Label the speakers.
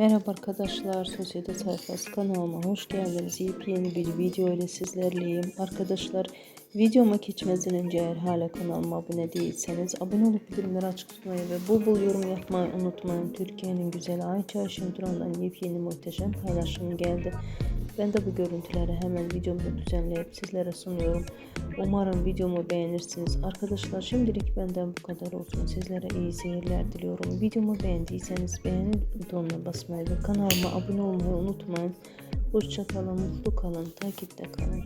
Speaker 1: Merhaba arkadaşlar, Sosyete Sayfası kanalıma hoş geldiniz. Yepyeni bir video ile sizlerleyim. Arkadaşlar videoma geçmeden önce eğer hala kanalıma abone değilseniz abone olup bildirimleri açık tutmayı ve bol bol yorum yapmayı unutmayın. Türkiye'nin güzel ay çarşı durandan yepyeni muhteşem paylaşım geldi. Ben de bu görüntüleri hemen videomda düzenleyip sizlere sunuyorum. Umarım videomu beğenirsiniz. Arkadaşlar şimdilik benden bu kadar olsun. Sizlere iyi seyirler diliyorum. Videomu beğendiyseniz beğeni butonuna basmayı ve kanalıma abone olmayı unutmayın. Hoşçakalın, mutlu kalın, takipte kalın.